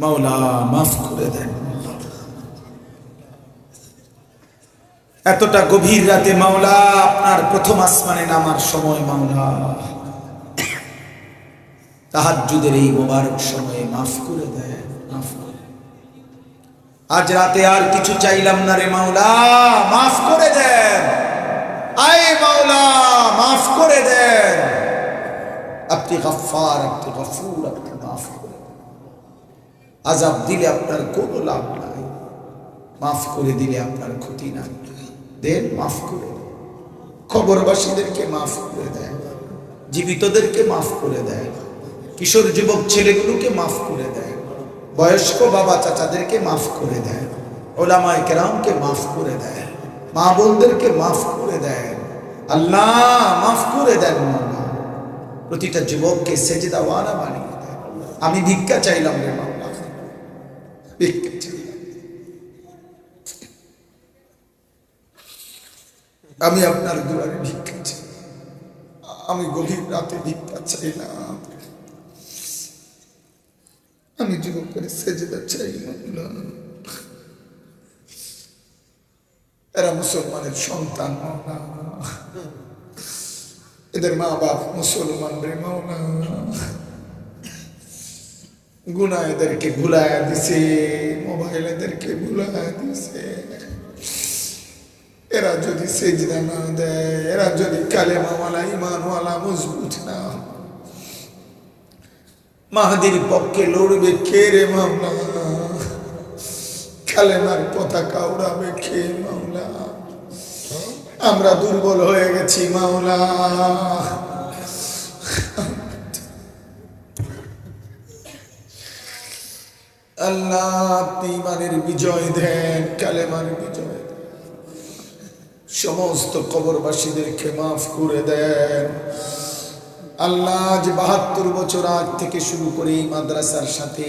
মাওলা মাফ করে দেন। এতটা গভীর রাতে মাওলা, আপনার প্রথম আসমানে নামার সময় মাওলা। তাহাজ্জুদের এই মোবারক সময়ে মাফ করে দেন, মাফ করে আজ রাতে আর কিছু চাইলাম না রে মাওলা, মাফ করে দেন। আয় মাওলা, মাফ করে দেন। আপনি গফফার, আপনি গফুর আপনি মাফ করে। আজাব দিলে আপনার কোনো লাভ নাই। মাফ করে দিলে আপনার ক্ষতি নাই। দেন মাফ করে। খবরবাসীদেরকে মাফ করে দেন। জীবিতদেরকে মাফ করে দেন। কিশোর যুবক ছেলেগুলোকে মাফ করে দেয় বয়স্ক বাবা চাচাদেরকে মাফ করে দেয় ওলামায় কেরামকে মাফ করে দেয় মা বোনদেরকে মাফ করে দেয় আল্লাহ মাফ করে দেন প্রতিটা যুবককে সেজদাওয়ানা বানিয়ে দেয় আমি ভিক্ষা চাইলাম রে আমি আপনার দুয়ারে ভিক্ষা চাই। আমি গভীর রাতে ভিক্ষা চাই না। আমি যুবকের সেজদা চাই এরা মুসলমানের সন্তান এদের মা বাপ মুসলমান রে মাওলা গুনা এদেরকে ভুলায়া দিছে মোবাইল এদেরকে ভুলায়া দিছে। এরা যদি সেজদা না দেয়, এরা যদি কালেমাওয়ালা ইমানওয়ালা মজবুত না মাহাদির পক্ষে লড়বে কে রে মাওলা? কালেমার পতাকা উড়াবে কে মামলা আমরা দুর্বল হয়ে গেছি মাওলা। আল্লাহ, আপনি ইমানের বিজয় দেন, কালেমার বিজয় সমস্ত কবরবাসীদেরকে মাফ করে দেন। আল্লাহ আজ বাহাত্তর বছর আগ থেকে শুরু করে মাদ্রাসার সাথে,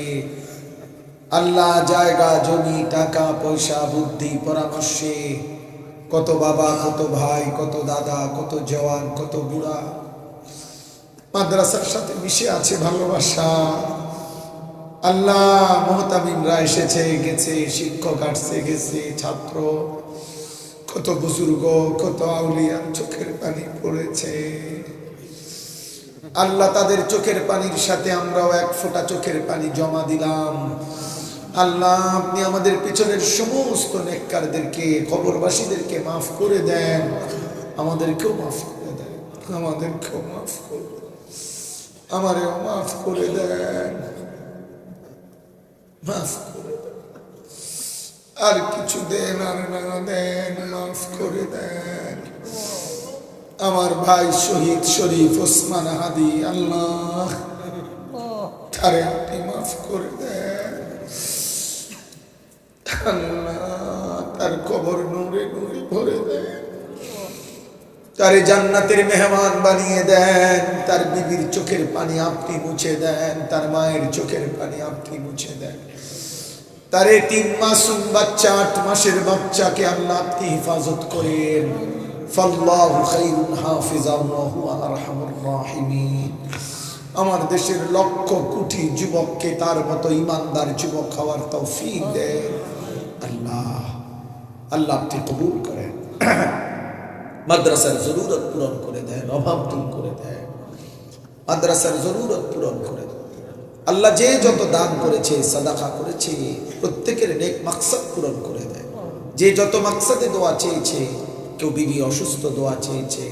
আল্লাহ জায়গা, জমি, টাকা, পয়সা, বুদ্ধি, পরামর্শে, কত বাবা, কত ভাই, কত দাদা, কত জওয়ান, কত বুড়া, মাদ্রাসার সাথে মিশে আছে ভালোবাসা। আল্লাহ মোহতামিমরা এসেছে, গেছে, শিক্ষক আসছে, গেছে, ছাত্র। কত বুজুর্গ, কত আউলিয়ার চোখের পানি পড়েছে। আল্লাহ তাদের চোখের পানির সাথে আমরাও এক ফোঁটা চোখের পানি জমা দিলাম। আল্লাহ, আপনি আমাদের পিছনের সমস্ত নেককারদেরকে, খবরবাসীদেরকে মাফ করে দেন। আমাদেরকেও মাফ করে দেন। আমাদেরকেও মাফ করে দেন আমারেও মাফ করে দেন। মাফ করে আর কিছু দেন আর না দেন, মাফ করে দেন। আমার ভাই শহীদ শরীফ ওসমান হাদি, আল্লাহ। তারে আপনি মাফ করে দেন। আল্লাহ, তার কবর নূরে নূরে ভরে দেন। তারে জান্নাতের মেহমান বানিয়ে দেন। তার বিবির চোখের পানি আপনি মুছে দেন। তার মায়ের চোখের পানি আপনি মুছে দেন। তারে তিন মাসুম বাচ্চা, আট মাসের বাচ্চাকে আল্লাহ আপনি হেফাজত করেন। আমার দেশের লক্ষ কোটি যুবককে তার মতো ইমানদার যুবক হওয়ার তৌফিক দেন। আল্লাহ আল্লাহ আপনি কবুল করেন। মাদ্রাসার জরুরত পূরণ করে দেন, অভাব দূর করে দেন। মাদ্রাসার জরুরত পূরণ করে আল্লাহ যে যত দান করেছে সাদাখা করেছে, প্রত্যেকের নেক মাকসাদ পূরণ করে দেয়। যে যত মাকসাদে দোয়া চেয়েছে, কেউ বিবি অসুস্থ দোয়া চেয়েছে,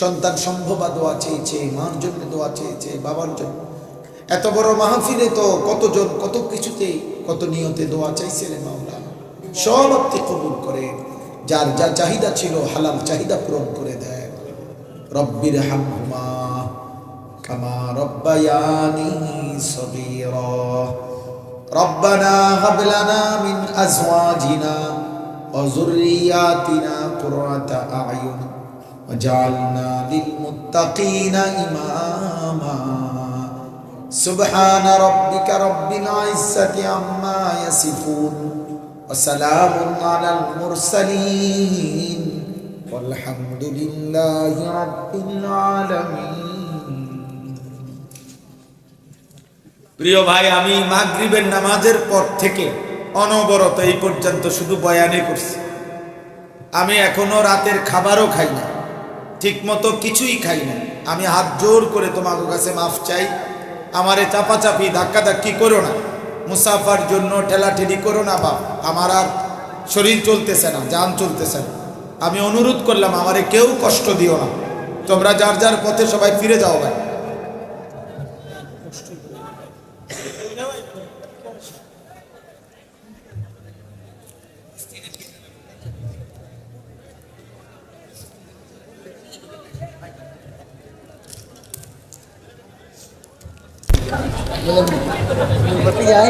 সন্তান সম্ভবা দোয়া চেয়েছে, মার জন্য দোয়া চেয়েছে, বাবার জন্য। এত বড় মাহফিলে তো কতজন, কত কিছুতে, কত নিয়তে দোয়া চাইছে মাওলা সব আপনি কবুল করে, যার যা চাহিদা ছিল, হালাল চাহিদা পূরণ করে দেয়। রব্বির হামহুমা كما ربياني صغيرا. ربنا هب لنا من أزواجنا وذرياتنا قرة أعين وجعلنا للمتقين إماما. سبحان ربك رب العزة عما يصفون وسلام على المرسلين. والحمد لله رب العالمين. প্রিয় ভাই, আমি মাগরিবের নামাজের পর থেকে অনবরত এই পর্যন্ত শুধু বয়ানে করছি। আমি এখনও রাতের খাবারও খাই না ঠিক মতো কিছুই খাই না। আমি হাত জোর করে তোমাকে কাছে মাফ চাই। আমারে চাপাচাপি ধাক্কা ধাক্কি করো না। মুসাফার জন্য ঠেলাঠেলি করো না, বাপ। আমার আর শরীর চলতেছে না, যান চলতেছে না। আমি অনুরোধ করলাম, আমারে কেউ কষ্ট দিও না। তোমরা যার যার পথে সবাই ফিরে যাও ভাই। belum belum berarti ya